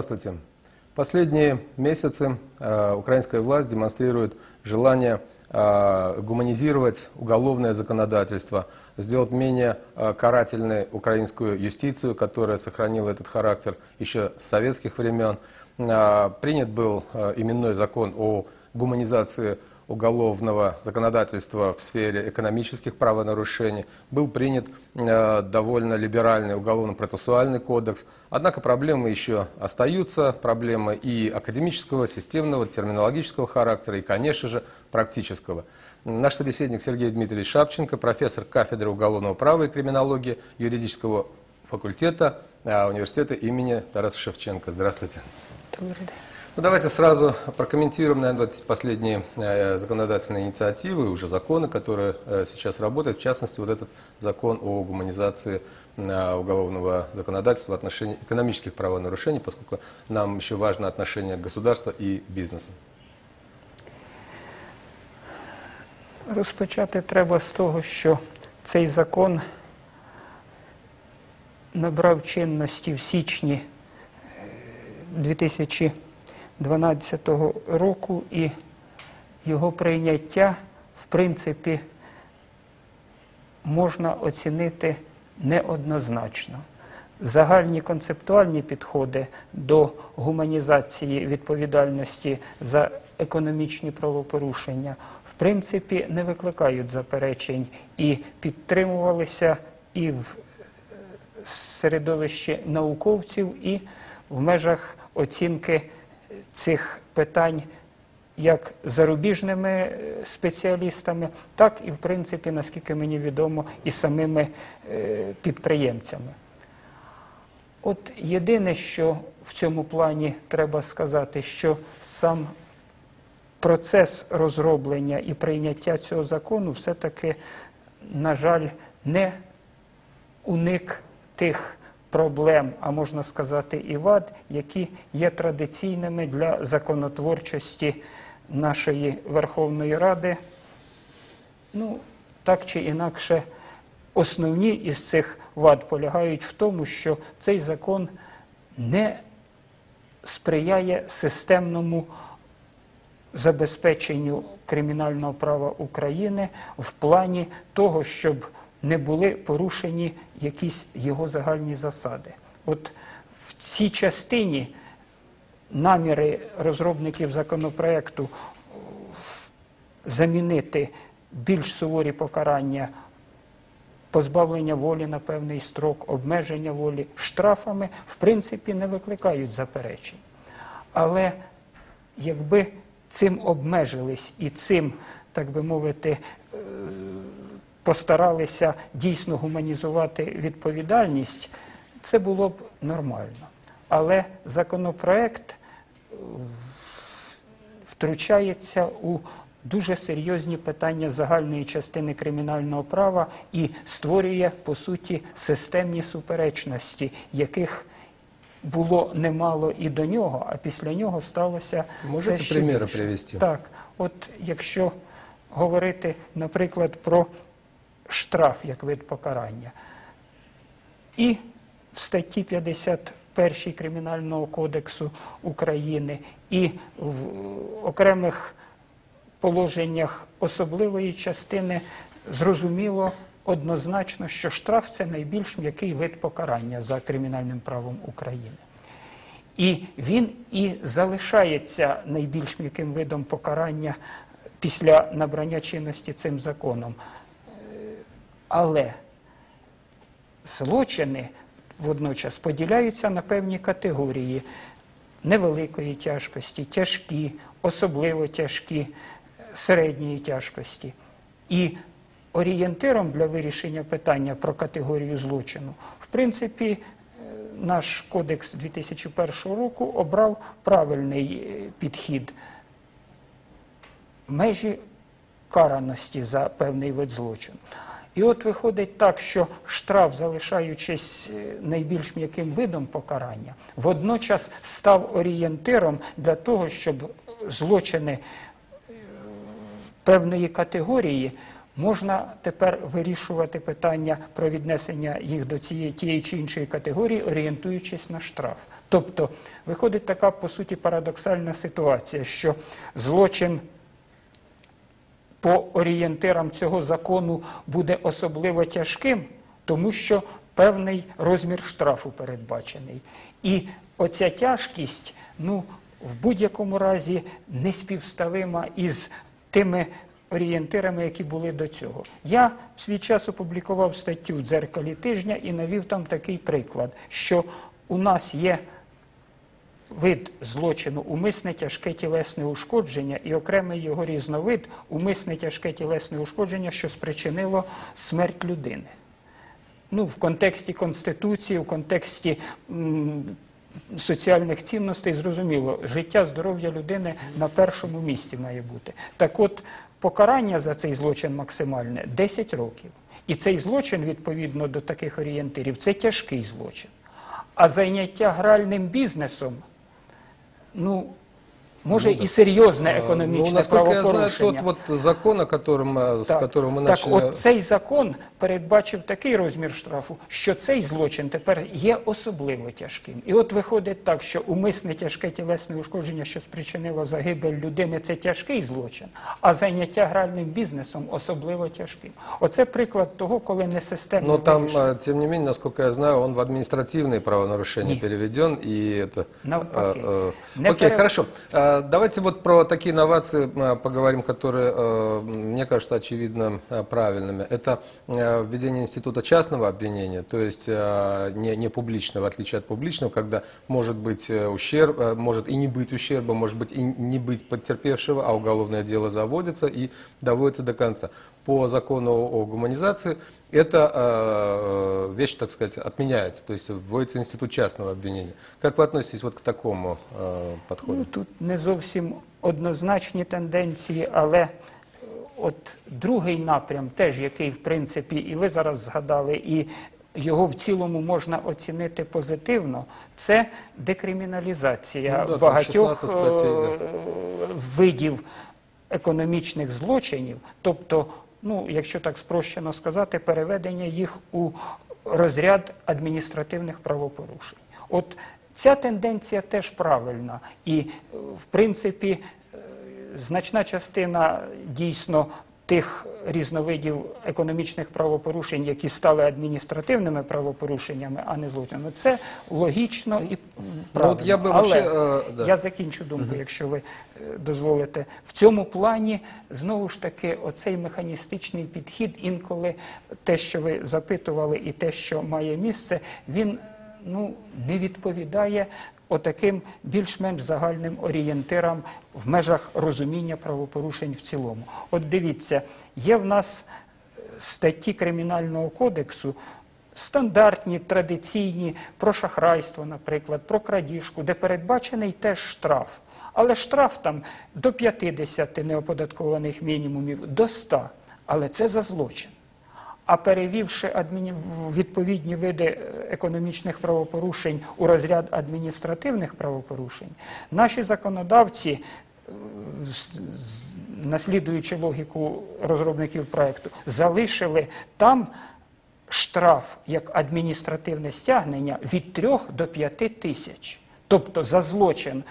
Здравствуйте. Последние месяцы э, украинская власть демонстрирует желание э, гуманизировать уголовное законодательство, сделать менее э, карательной украинскую юстицию, которая сохранила этот характер еще с советских времен. Э, принят был э, именной закон о гуманизации уголовного законодательства в сфере экономических правонарушений. Был принят э, довольно либеральный уголовно-процессуальный кодекс. Однако проблемы еще остаются, проблемы и академического, системного, терминологического характера, и, конечно же, практического. Наш собеседник Сергей Дмитриевич Шапченко, профессор кафедры уголовного права и криминологии юридического факультета э, университета имени Тараса Шевченко. Здравствуйте. Добрий день. Ну, давайте сразу прокомментируем, наверное, вот последние э, законодательные инициативы, уже законы, которые э, сейчас работают, в частности, вот этот закон о гуманизации э, уголовного законодательства в отношении экономических правонарушений, поскольку нам еще важно отношение государства и бизнеса. Розпочати треба з того, що цей закон набрав чинності в січні 2000 12-го року і його прийняття, в принципі, можна оцінити неоднозначно. Загальні концептуальні підходи до гуманізації відповідальності за економічні правопорушення в принципі не викликають заперечень і підтримувалися і в середовищі науковців, і в межах оцінки цих питань як зарубіжними е, спеціалістами, так і, в принципі, наскільки мені відомо, і самими е, підприємцями. От єдине, що в цьому плані треба сказати, що сам процес розроблення і прийняття цього закону все-таки, на жаль, не уник тих проблем, а можна сказати, і вад, які є традиційними для законотворчості нашої Верховної Ради. Ну, так чи інакше, основні із цих вад полягають в тому, що цей закон не сприяє системному забезпеченню кримінального права України в плані того, щоб не були порушені якісь його загальні засади. От в цій частині наміри розробників законопроекту замінити більш суворі покарання позбавлення волі на певний строк, обмеження волі штрафами, в принципі, не викликають заперечень. Але якби цим обмежились і цим, так би мовити, е, постаралися дійсно гуманізувати відповідальність, це було б нормально. Але законопроект е, втручається у дуже серйозні питання загальної частини кримінального права і створює, по суті, системні суперечності, яких було немало і до нього, а після нього сталося Можете це ще приміри більше. привести? Так, от якщо говорити, наприклад, про штраф як вид покарання, і в статті 51 Кримінального кодексу України, і в окремих положеннях особливої частини зрозуміло однозначно, що штраф це найбільш м'який вид покарання за кримінальним правом України. І він і залишається найбільш м'яким видом покарання після набрання чинності цим законом. Але злочини водночас поділяються на певні категорії невеликої тяжкості, тяжкі, особливо тяжкі, середньої тяжкості. І орієнтиром для вирішення питання про категорію злочину, в принципі, е, наш кодекс 2001 року обрав правильний е, підхід межі караності за певний вид злочину. І от виходить так, що штраф, залишаючись е, найбільш м'яким видом покарання, водночас став орієнтиром для того, щоб злочини е, певної категорії Можна тепер вирішувати питання про віднесення їх до цієї тієї чи іншої категорії, орієнтуючись на штраф. Тобто виходить така по суті парадоксальна ситуація, що злочин по орієнтирам цього закону буде особливо тяжким, тому що певний розмір штрафу передбачений. І оця тяжкість, ну, в будь-якому разі не співставима із тими орієнтирами, які були до цього. Я в свій час опублікував статтю в дзеркалі тижня і навів там такий приклад, що у нас є вид злочину умисне тяжке тілесне ушкодження і окремий його різновид умисне тяжке тілесне ушкодження, що спричинило смерть людини. Ну, в контексті Конституції, в контексті соціальних цінностей, зрозуміло, життя, здоров'я людини на першому місці має бути. Так от, покарання за цей злочин максимальне 10 років. І цей злочин, відповідно до таких орієнтирів, це тяжкий злочин. А зайняття гральним бізнесом, ну, може і серйозне А, економічне ну, насколько я знаю, правопорушення. тот вот закон, о котором, э, с Так, которого мы так начали... от цей закон передбачив такий розмір штрафу, що цей злочин тепер є особливо тяжким. І от виходить так, що умисне тяжке тілесне ушкодження, що спричинило загибель людини, це тяжкий злочин, а зайняття гральним бізнесом особливо тяжким. Оце приклад того, коли не системно Но там, вирішено. э, тем не менее, насколько я знаю, он в административные правонарушения Не. переведен, и это... Навпаки. э, э, Не Окей, пере- хорошо. Давайте вот про такие инновации э, поговорим, которые, э, мне кажется, очевидно э, правильными. Это введение института частного обвинения, то есть не, не публичного, в отличие от публичного, когда может быть ущерб, может и не быть ущерба, может быть и не быть потерпевшего, а уголовное дело заводится и доводится до конца. По закону о гуманизации эта э, вещь, так сказать, отменяется, то есть вводится институт частного обвинения. Как вы относитесь вот к такому э, подходу? Ну, тут не зовсім однозначні тенденції, але е, от другий напрям, теж який, в принципі, і ви зараз згадали, і його в цілому можна оцінити позитивно, це декриміналізація Ну да, там багатьох 16 статей, да. е, видів економічних злочинів, тобто, ну, якщо так спрощено сказати, переведення їх у розряд адміністративних правопорушень. От ця тенденція теж правильна, і, в принципі, е, значна частина дійсно тих різновидів економічних правопорушень, які стали адміністративними правопорушеннями, а не злочинами, це логічно і правильно. от я би Але вообще, е, да. я закінчу думку, якщо ви е, дозволите. В цьому плані знову ж таки оцей механістичний підхід, інколи те, що ви запитували, і те, що має місце, він ну не відповідає отаким більш-менш загальним орієнтирам в межах розуміння правопорушень в цілому. От дивіться, є в нас е, статті Кримінального кодексу, стандартні, традиційні, про шахрайство, наприклад, про крадіжку, де передбачений теж штраф. Але штраф там до 50 неоподаткованих мінімумів, до 100. Але це за злочин. А перевівши відповідні види е, економічних правопорушень у розряд адміністративних правопорушень, наші законодавці, е, наслідуючи логіку розробників проекту, залишили там штраф як адміністративне стягнення від 3 до 5 тисяч. Тобто за злочин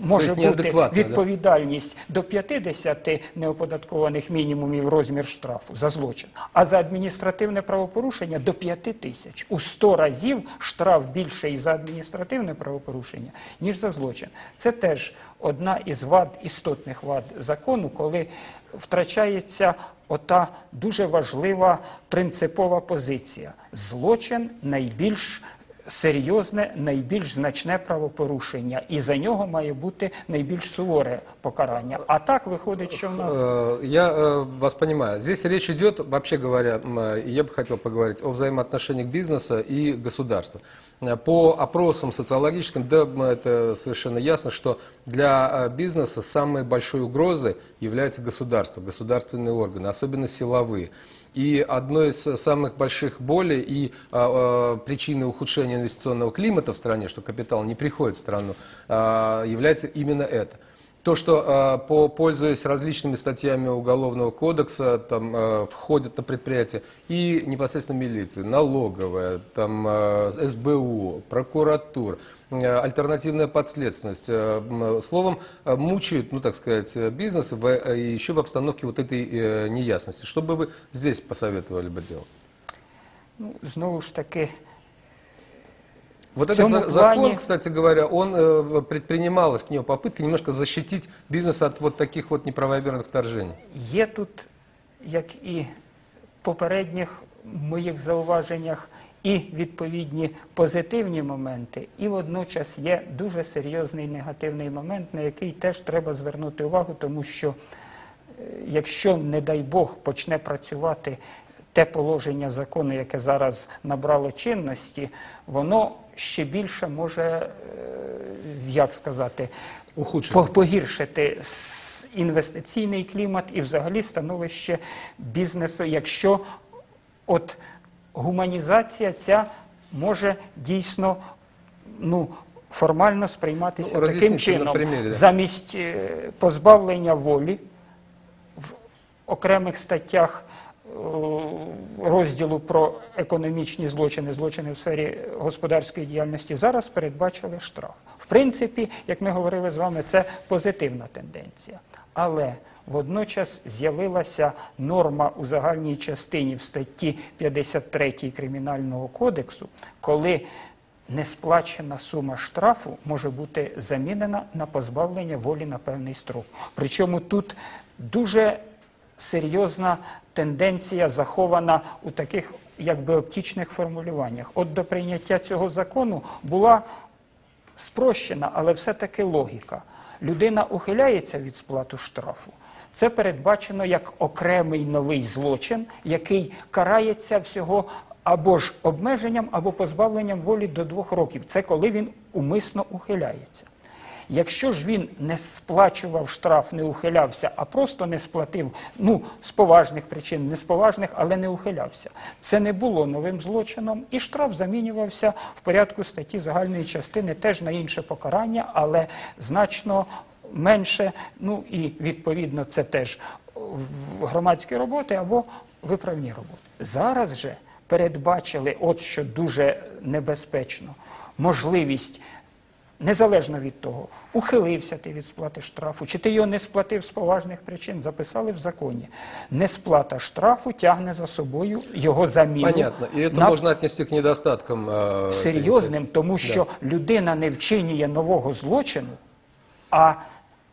може Тобто бути неадекватно, да? відповідальність до 50 неоподаткованих мінімумів розмір штрафу за злочин, а за адміністративне правопорушення до 5 тисяч. У 100 разів штраф більший за адміністративне правопорушення, ніж за злочин. Це теж одна із вад, істотних вад закону, коли втрачається ота дуже важлива принципова позиція. Злочин найбільш серйозне, найбільш значне правопорушення, і за нього має бути найбільш суворе покарання. А так виходить, що в нас Э, Я э, вас понимаю. Здесь речь идет, вообще говоря, м, э, я бы хотел поговорить о взаимоотношениях бизнеса и государства. Э, По опросам социологическим, да, это совершенно ясно, что для э, бизнеса самой большой угрозой является государство, государственные органы, особенно силовые. И одной из самых больших болей и а, а, причиной ухудшения инвестиционного климата в стране, что капитал не приходит в страну, а, является именно это. То, что э, по, пользуясь различными статьями Уголовного кодекса, там э, входят на предприятие и непосредственно милиция, налоговая, там э, СБУ, прокуратура, альтернативная подследственность. Словом, мучают, ну так сказать, бизнес в, еще в обстановке вот этой э, неясности. Что бы вы здесь посоветовали бы делать? Ну, знову ж таки, Вот В этот цьому за- закон, плані- кстати говоря, он э, предпринималась в него попытка немножко защитить бизнес от вот таких вот неправомерных вторжений. Є тут, як і в попередніх моїх зауваженнях, і відповідні позитивні моменти, і водночас є дуже серйозний негативний момент, на який теж треба звернути увагу, тому що е, якщо, не дай Бог, почне працювати те положення закону, яке зараз набрало чинності, воно ще більше може, е, як сказати, Ухудшить. по- погіршити інвестиційний клімат і взагалі становище бізнесу, якщо от гуманізація ця може дійсно ну, формально сприйматися Ну, таким чином. примірі, да. Замість е, позбавлення волі в окремих статтях розділу про економічні злочини, злочини в сфері господарської діяльності зараз передбачили штраф. В принципі, як ми говорили з вами, це позитивна тенденція. Але водночас з'явилася норма у загальній частині в статті 53 Кримінального кодексу, коли несплачена сума штрафу може бути замінена на позбавлення волі на певний строк. Причому тут дуже серйозна тенденція захована у таких якби оптічних формулюваннях. От до прийняття цього закону була спрощена, але все-таки логіка. Людина ухиляється від сплату штрафу. Це передбачено як окремий новий злочин, який карається всього або ж обмеженням, або позбавленням волі до двох років. Це коли він умисно ухиляється. Якщо ж він не сплачував штраф, не ухилявся, а просто не сплатив, ну з поважних причин, не з поважних, але не ухилявся. Це не було новим злочином, і штраф замінювався в порядку статті загальної частини теж на інше покарання, але значно менше. Ну і відповідно це теж громадські роботи або виправні роботи. Зараз же передбачили, от що дуже небезпечно, можливість незалежно від того, ухилився ти від сплати штрафу, чи ти його не сплатив з поважних причин, записали в законі. Несплата штрафу тягне за собою його заміну Понятно. И это на можно отнести к недостаткам. э, этой серйозним, инициативы. тому що людина не вчинює нового злочину, а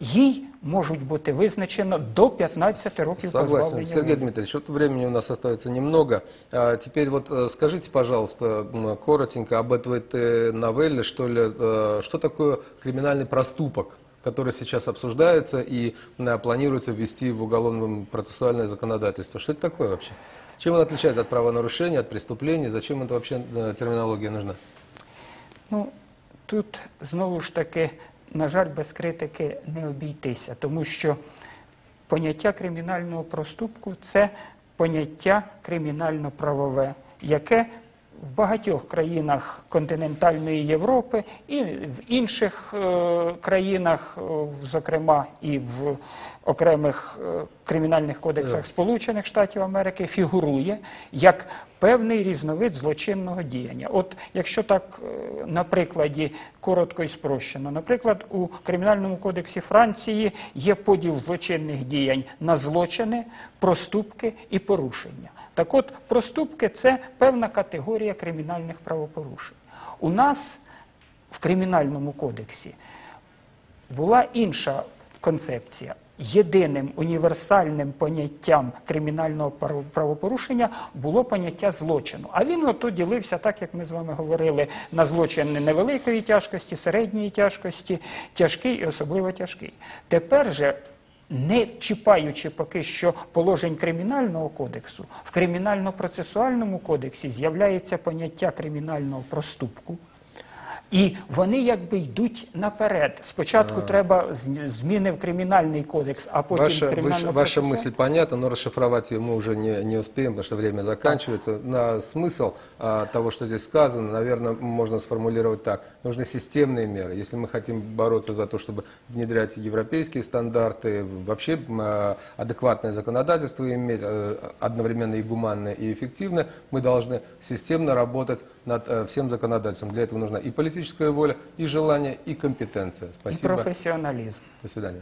їй можуть бути визначено до 15 років Согласен. позбавлення Сергей. Дмитриевич, вот времени у нас остается немного. А теперь вот э, скажите, пожалуйста, м, коротенько об этой э, новелле, что ли, э, что такое криминальный проступок, который сейчас обсуждается и э, планируется ввести в уголовном процессуальное законодательство. Что это такое вообще? Чем он отличается от правонарушения, от преступления? Зачем эта вообще э, терминология нужна? Ну, тут знову ж таки, на жаль, без критики не обійтися, тому що поняття кримінального проступку це поняття кримінально-правове, яке в багатьох країнах континентальної Європи і в інших е, країнах, е, зокрема і в окремих е, кримінальних кодексах Сполучених Штатів Америки, фігурує як певний різновид злочинного діяння. От якщо так е, на прикладі коротко і спрощено, наприклад, у Кримінальному кодексі Франції є поділ злочинних діянь на злочини, проступки і порушення. Так от, проступки це певна категорія кримінальних правопорушень. У нас в Кримінальному кодексі була інша концепція. Єдиним універсальним поняттям кримінального право- правопорушення було поняття злочину. А він ото ділився, так як ми з вами говорили, на злочини невеликої тяжкості, середньої тяжкості, тяжкий і особливо тяжкий. Тепер же, не чіпаючи поки що положень кримінального кодексу, в кримінально-процесуальному кодексі з'являється поняття кримінального проступку. І вони якби йдуть наперед. Спочатку треба з- зміни в кримінальний кодекс, а потім Ваша, в выш- кримінально ваша мысль понятна, но расшифровать ее мы уже не, не успеем, потому что время заканчивается. На смысл а, того, что здесь сказано, наверное, можно сформулировать так. Нужны системные меры. Если мы хотим бороться за то, чтобы внедрять европейские стандарты, вообще м, а, адекватное законодательство иметь, э, одновременно и гуманное, и эффективное, мы должны системно работать над э, всем законодательством. Для этого нужна и политическая воля, и желание, и компетенция. Спасибо. Спасибо. профессионализм. До свидания.